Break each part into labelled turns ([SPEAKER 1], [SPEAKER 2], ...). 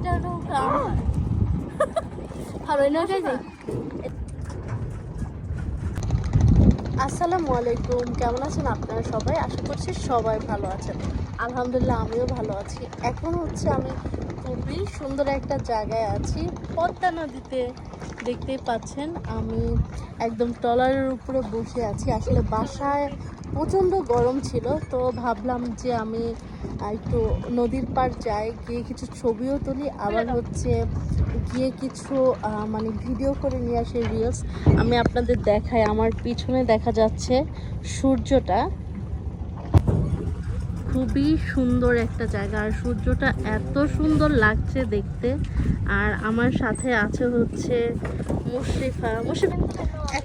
[SPEAKER 1] দুইটা নৌকা আমার ভালো নৌকা যাই আসসালামু আলাইকুম, কেমন আছেন আপনারা সবাই? আশা করছি সবাই ভালো আছেন। আলহামদুলিল্লাহ, আমিও ভালো আছি। এখন হচ্ছে আমি খুবই সুন্দর একটা জায়গায় আছি। পদ্মা নদীতে দেখতেই পাচ্ছেন, আমি একদম ট্রলারের উপরে বসে আছি। আসলে বাসায় প্রচণ্ড গরম ছিল, তো ভাবলাম যে আমি একটু নদীর পার যাই, গিয়ে কিছু ছবিও তুলি। আবার হচ্ছে গিয়ে কিছু মানে ভিডিও করে নিয়ে আসি রিলস আমি আপনাদের দেখাই, আমার পিছনে দেখা যাচ্ছে সূর্যটা। খুবই সুন্দর একটা জায়গা, আর সূর্যটা এত সুন্দর লাগছে দেখতে। আর আমার সাথে আছে হচ্ছে মুশরিফা। মুশরিফা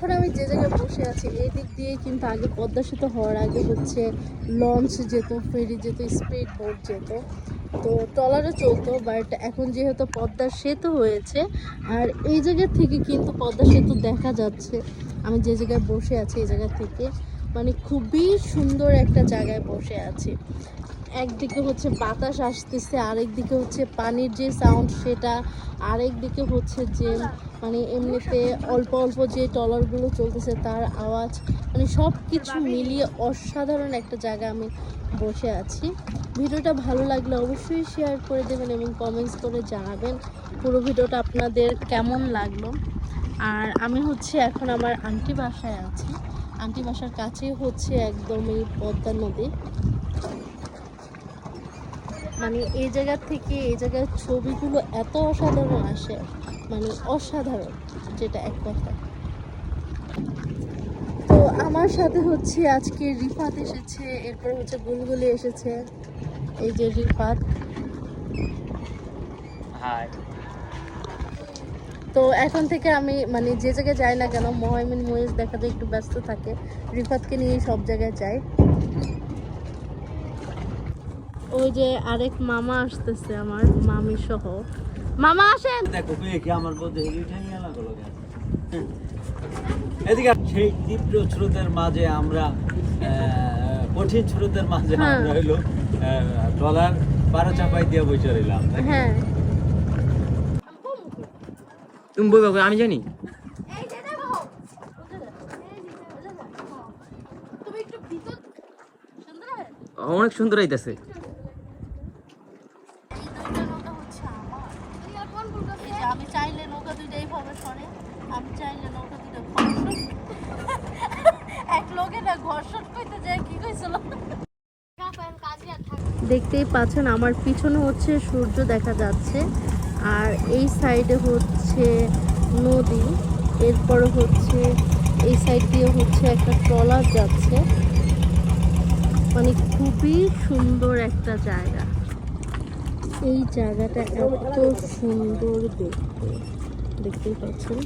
[SPEAKER 1] এখন আমি যে জায়গায় বসে আছি, এই দিক দিয়ে কিন্তু আগে পদ্মা সেতু হওয়ার আগে হচ্ছে লঞ্চ যেত, ফেরি যেত স্পিড বোট যেত। তো ট্রলারও চলতো বাট এখন যেহেতু পদ্মা সেতু হয়েছে, আর এই জায়গা থেকে কিন্তু পদ্মা সেতু দেখা যাচ্ছে। আমি যে জায়গায় বসে আছি, এই জায়গা থেকে। মানে খুবই সুন্দর একটা জায়গায় বসে আছি। একদিকে হচ্ছে বাতাস আসতেছে আরেক দিকে হচ্ছে পানির যে সাউন্ড সেটা আরেক দিকে হচ্ছে যে মানে এমনিতে অল্প অল্প যে ট্রলারগুলো চলতেছে তার আওয়াজ মানে সব কিছু মিলিয়ে অসাধারণ একটা জায়গা আমি বসে আছি। ভিডিওটা ভালো লাগলে অবশ্যই শেয়ার করে দেবেন এবং কমেন্টস করে জানাবেন পুরো ভিডিওটা আপনাদের কেমন লাগল। আর আমি হচ্ছে এখন আমার আন্টি বাসায় আছি। আন্টি বাসার কাছে হচ্ছে একদম এই পদ্মা নদী। মানে এই জায়গা থেকে এই জায়গার ছবিগুলো এত অসাধারণ আসে মানে অসাধারণ, যেটা এক কথা তো আমার সাথে হচ্ছে আজকে রিফাত এসেছে, এরপর হচ্ছে গুলগুলি এসেছে। এই যে রিফাত।
[SPEAKER 2] হাই
[SPEAKER 1] তো এখন থেকে আমি মানে যে জায়গায় যাই না কেন মহাইমিন মহেশ দেখা যায় একটু ব্যস্ত থাকে। রিফাতকে নিয়ে সব জায়গায় যাই। ওই যে আরেক মামা আসতেছে আমার মামি সহ। মামা আসেন!
[SPEAKER 2] দেখো কি আমার বোধ হেলি উঠাই গেল গেল এদিকে সেই তীব্র স্রোতের মাঝে আমরা কঠিন স্রোতের মাঝে
[SPEAKER 1] হ্যাঁ।
[SPEAKER 2] আমরা হইল ট্রলার পাড়া চাপাই দিয়ে বসে রইলাম।
[SPEAKER 1] হ্যাঁ।
[SPEAKER 3] তুমি বই বাবু আমি জানি
[SPEAKER 1] তুমি একটু ভিতর সুন্দর
[SPEAKER 3] অনেক সুন্দর হইতাছে
[SPEAKER 1] আমি চাইলে নৌকা দুইটা এইভাবে সরে আমি চাইলে নৌকা দুইটা এক লোকে না ঘর্ষণ করতে যায় কি কইছিল দেখতেই পাচ্ছেন আমার পিছনে হচ্ছে সূর্য দেখা যাচ্ছে। আর এই সাইডে হচ্ছে নদী, এরপর হচ্ছে এই সাইড দিয়ে হচ্ছে একটা ট্রলার যাচ্ছে। মানে খুবই সুন্দর একটা জায়গা। এই জায়গাটা এত সুন্দর দেখতে। দেখতেই পাচ্ছেন?